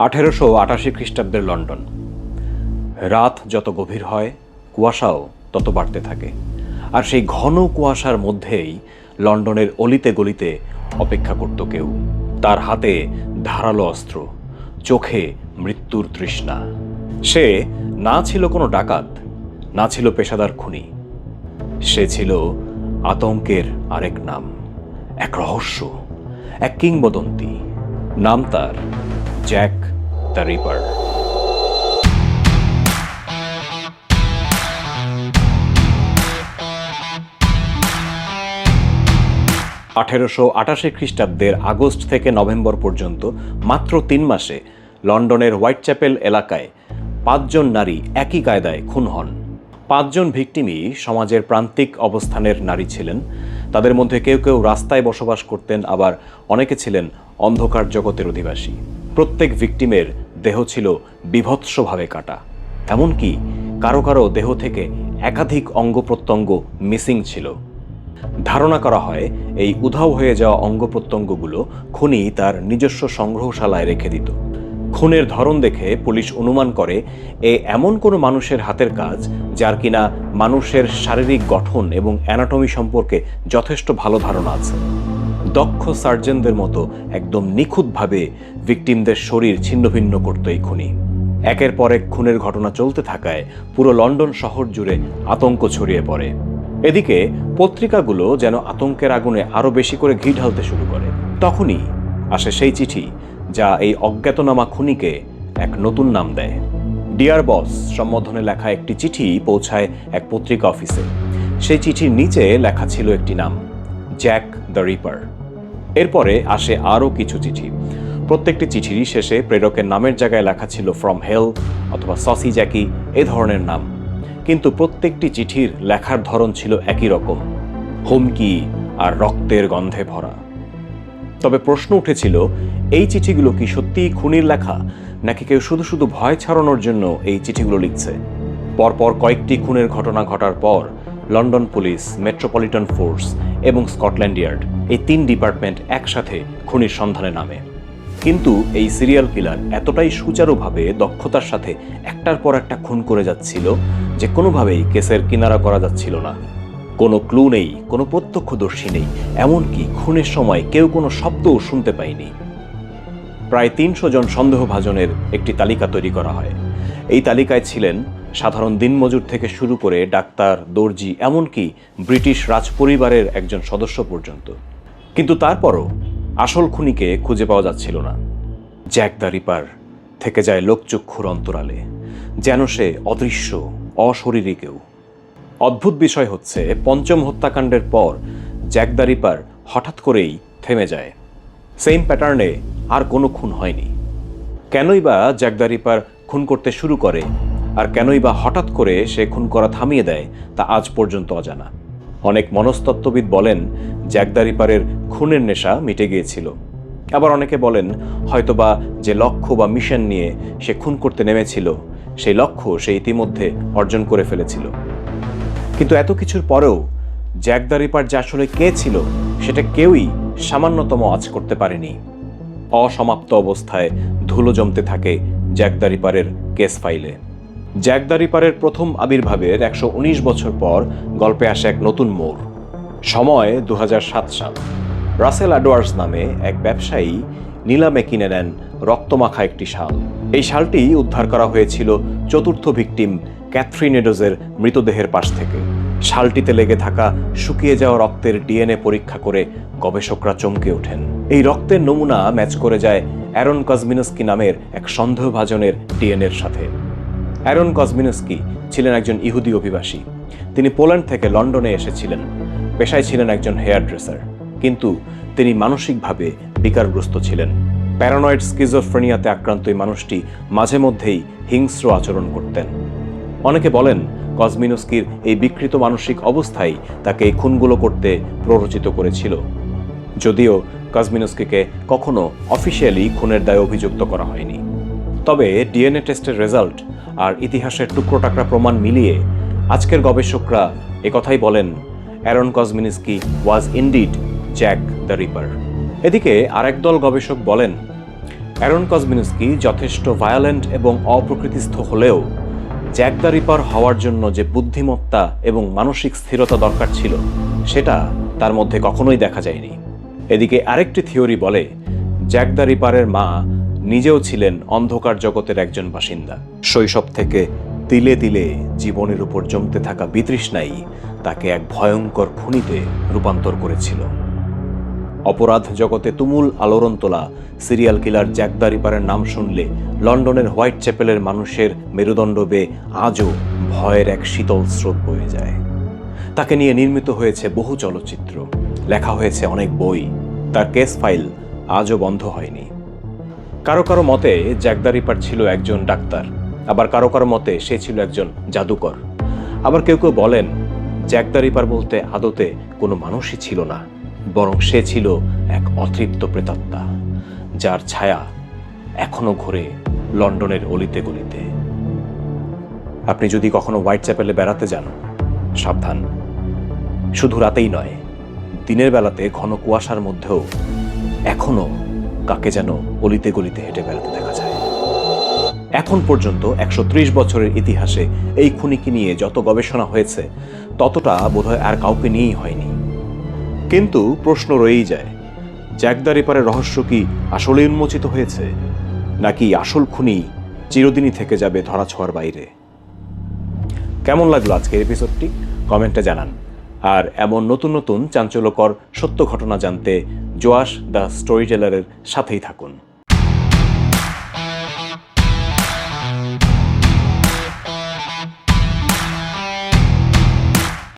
আঠেরোশো আটাশি খ্রিস্টাব্দের লন্ডন। রাত যত গভীর হয়, কুয়াশাও তত বাড়তে থাকে। আর সেই ঘন কুয়াশার মধ্যেই লন্ডনের অলিতে গলিতে অপেক্ষা করত কেউ। তার হাতে ধারালো অস্ত্র, চোখে মৃত্যুর তৃষ্ণা। সে না ছিল কোনো ডাকাত, না ছিল পেশাদার খুনি। সে ছিল আতঙ্কের আরেক নাম, এক রহস্য, এক কিংবদন্তি। নাম তার জ্যাক দ্য রিপার আঠেরোশো আটাশি খ্রিস্টাব্দের আগস্ট থেকে নভেম্বর পর্যন্ত মাত্র তিন মাসে লন্ডনের হোয়াইট চ্যাপেল এলাকায় পাঁচজন নারী একই কায়দায় খুন হন। পাঁচজন ভিকটিমই সমাজের প্রান্তিক অবস্থানের নারী ছিলেন। তাদের মধ্যে কেউ কেউ রাস্তায় বসবাস করতেন, আবার অনেকে ছিলেন অন্ধকার জগতের অধিবাসী। প্রত্যেক ভিকটিমের দেহ ছিল বিভৎসভাবে কাটা। এমনকি কারও কারও দেহ থেকে একাধিক অঙ্গ প্রত্যঙ্গ মিসিং ছিল। ধারণা করা হয়, এই উধাও হয়ে যাওয়া অঙ্গ প্রত্যঙ্গগুলো খুনি তার নিজস্ব সংগ্রহশালায় রেখে দিত। খুনের ধরন দেখে পুলিশ অনুমান করে, এ এমন কোনো মানুষের হাতের কাজ যার কিনা মানুষের শারীরিক গঠন এবং অ্যানাটমি সম্পর্কে যথেষ্ট ভালো ধারণা আছে। দক্ষ সার্জনদের মতো একদম নিখুঁতভাবে ভিকটিমদের শরীর ছিন্নভিন্ন করত এই খুনি। একের পর এক খুনের ঘটনা চলতে থাকায় পুরো লন্ডন শহর জুড়ে আতঙ্ক ছড়িয়ে পড়ে। এদিকে পত্রিকাগুলো যেন আতঙ্কের আগুনে আরও বেশি করে ঘি ঢালতে শুরু করে। তখনই আসে সেই চিঠি যা এই অজ্ঞাতনামা খুনিকে এক নতুন নাম দেয়। ডিয়ার বস সম্বোধনে লেখা একটি চিঠি পৌঁছায় এক পত্রিকা অফিসে। সেই চিঠির নিচে লেখা ছিল একটি নাম, জ্যাক দ্য রিপার। এরপরে আসে আরও কিছু চিঠি। প্রত্যেকটি চিঠিরই শেষে প্রেরকের নামের জায়গায় লেখা ছিল ফ্রম হেল অথবা সসি জ্যাকি এ ধরনের নাম। কিন্তু প্রত্যেকটি চিঠির লেখার ধরন ছিল একই রকম, হুমকি আর রক্তের গন্ধে ভরা। তবে প্রশ্ন উঠেছিল, এই চিঠিগুলো কি সত্যিই খুনির লেখা, নাকি কেউ শুধু শুধু ভয় ছাড়ানোর জন্য এই চিঠিগুলো লিখছে? পরপর কয়েকটি খুনের ঘটনা ঘটার পর লন্ডন পুলিশ, মেট্রোপলিটন ফোর্স এবং স্কটল্যান্ড ইয়ার্ড এই তিন ডিপার্টমেন্ট একসাথে খুনির সন্ধানে নামে। কিন্তু এই সিরিয়াল কিলার এতটাই সুচারুভাবে দক্ষতার সাথে একটার পর একটা খুন করে যাচ্ছিল যে কোনোভাবেই কেসের কিনারা করা যাচ্ছিল না। কোনো ক্লু নেই, কোনো প্রত্যক্ষদর্শী নেই, এমনকি খুনের সময় কেউ কোনো শব্দও শুনতে পায়নি। প্রায় তিনশো জন সন্দেহভাজনের একটি তালিকা তৈরি করা হয়। এই তালিকায় ছিলেন সাধারণ দিনমজুর থেকে শুরু করে ডাক্তার, দর্জি, এমনকি ব্রিটিশ রাজপরিবারের একজন সদস্য পর্যন্ত। কিন্তু তারপরও আসল খুনিকে খুঁজে পাওয়া যাচ্ছিল না। জ্যাক দ্য রিপার থেকে যায় লোকচক্ষুর অন্তরালে, যেন সে অদৃশ্য, অশরীরী কেউ। অদ্ভুত বিষয় হচ্ছে, পঞ্চম হত্যাকাণ্ডের পর জ্যাক দ্য রিপার হঠাৎ করেই থেমে যায়। সেম প্যাটার্নে আর কোনো খুন হয়নি। কেনই বা জ্যাক দ্য রিপার খুন করতে শুরু করে, আর কেনই বা হঠাৎ করে সে খুন করা থামিয়ে দেয়, তা আজ পর্যন্ত অজানা। অনেক মনস্তত্ত্ববিদ বলেন জ্যাক দ্য রিপারের খুনের নেশা মিটে গিয়েছিল। আবার অনেকে বলেন, হয়তোবা যে লক্ষ্য বা মিশন নিয়ে সে খুন করতে নেমেছিল, সেই লক্ষ্য সে ইতিমধ্যে অর্জন করে ফেলেছিল। কিন্তু এত কিছুর পরেও জ্যাক দ্য রিপার যে আসলে কে ছিল, সেটা কেউই সামান্যতম আজ করতে পারেনি। অসমাপ্ত অবস্থায় ধুলো জমতে থাকে জ্যাক দ্য রিপারের কেস ফাইলে। জ্যাক দ্য প্রথম আবির্ভাবের একশো উনিশ বছর পর গল্পে আসে এক নতুন মোড়। সময় দু হাজার সাত সাল। রাসেল অ্যাডওয়ার্ডস নামে এক ব্যবসায়ী নিলামে কিনে নেন রক্তমাখা একটি শাল। এই শালটি উদ্ধার করা হয়েছিল চতুর্থ ভিকটিম ক্যাথরিন এডোজের মৃতদেহের পাশ থেকে। শালটিতে লেগে থাকা শুকিয়ে যাওয়া রক্তের ডিএনএ পরীক্ষা করে গবেষকরা চমকে ওঠেন। এই রক্তের নমুনা ম্যাচ করে যায় অ্যারন কজমিনস্কি নামের এক সন্দেহভাজনের ডিএনএর সাথে। অ্যারন কসমিনস্কি ছিলেন একজন ইহুদি অভিবাসী। তিনি পোল্যান্ড থেকে লন্ডনে এসেছিলেন। পেশায় ছিলেন একজন হেয়ার ড্রেসার কিন্তু তিনি মানসিকভাবে বিকারগ্রস্ত ছিলেন। প্যারানয়েড স্কিজোফ্রেনিয়াতে আক্রান্ত এই মানুষটি মাঝে মধ্যেই হিংস্র আচরণ করতেন। অনেকে বলেন কজমিনস্কির এই বিকৃত মানসিক অবস্থাই তাকে এই খুনগুলো করতে প্ররোচিত করেছিল। যদিও কজমিনস্কিকে কখনো অফিসিয়ালি খুনের দায়ে অভিযুক্ত করা হয়নি। তবে ডিএনএ টেস্টের রেজাল্ট আর ইতিহাসের টুকরো টাকরা প্রমাণ মিলিয়ে আজকের গবেষকরা একথাই বলেন, Aaron Kosminski was indeed Jack the Ripper. এদিকে আরেক দল গবেষক বলেন, অ্যারন কজমিনস্কি যথেষ্ট ভায়োলেন্ট এবং অপ্রকৃতিস্থ হলেও জ্যাক দ্য রিপার হওয়ার জন্য যে বুদ্ধিমত্তা এবং মানসিক স্থিরতা দরকার ছিল, সেটা তার মধ্যে কখনোই দেখা যায়নি। এদিকে আরেকটি থিওরি বলে, জ্যাক দ্য রিপারের মা নিজেও ছিলেন অন্ধকার জগতের একজন বাসিন্দা। শৈশব থেকে তিলে তিলে জীবনের উপর জমতে থাকা বিতৃষ্ণাই তাকে এক ভয়ঙ্কর খুনিতে রূপান্তর করেছিল। অপরাধ জগতে তুমুল আলোড়ন তোলা সিরিয়াল কিলার জ্যাক দ্য নাম শুনলে লন্ডনের হোয়াইট চ্যাপেলের মানুষের মেরুদণ্ড বেয়ে আজও ভয়ের এক শীতল স্রোত বয়ে যায়। তাকে নিয়ে নির্মিত হয়েছে বহু চলচ্চিত্র, লেখা হয়েছে অনেক বই, তার কেস ফাইল আজও বন্ধ হয়নি। কারও কারও মতে জ্যাক দ্য রিপার ছিল একজন ডাক্তার, আবার কারও কারও মতে সে ছিল একজন জাদুকর। আবার কেউ কেউ বলেন জ্যাক দ্য রিপার বলতে আদতে কোনো মানুষই ছিল না, বরং সে ছিল এক অতৃপ্ত প্রেতাত্মা, যার ছায়া এখনও ঘোরে লন্ডনের অলিতে গলিতে। আপনি যদি কখনো হোয়াইট চ্যাপেলে বেড়াতে যান, সাবধান। শুধু রাতেই নয়, দিনের বেলাতে ঘন কুয়াশার মধ্যেও এখনও কাকে যেন অলিতে গলিতে হেঁটে বেড়াতে দেখা যায়। এখন পর্যন্ত একশো ত্রিশ বছরের ইতিহাসে এই খুনিকে নিয়ে যত গবেষণা হয়েছে, ততটা বোধহয় আর কাউকে নিয়েই হয়নি। কিন্তু প্রশ্ন রয়েই যায়, জ্যাকদার দ্য রিপারের রহস্য কি আসলে উন্মোচিত হয়েছে, নাকি আসল খুনি চিরদিনই থেকে যাবে ধরাছোঁয়ার বাইরে? কেমন লাগল আজকের এপিসোডটি কমেন্টে জানান। আর এমন নতুন নতুন চাঞ্চল্যকর সত্য ঘটনা জানতে জোয়াশ দ্য স্টোরি টেলারের সাথেই থাকুন।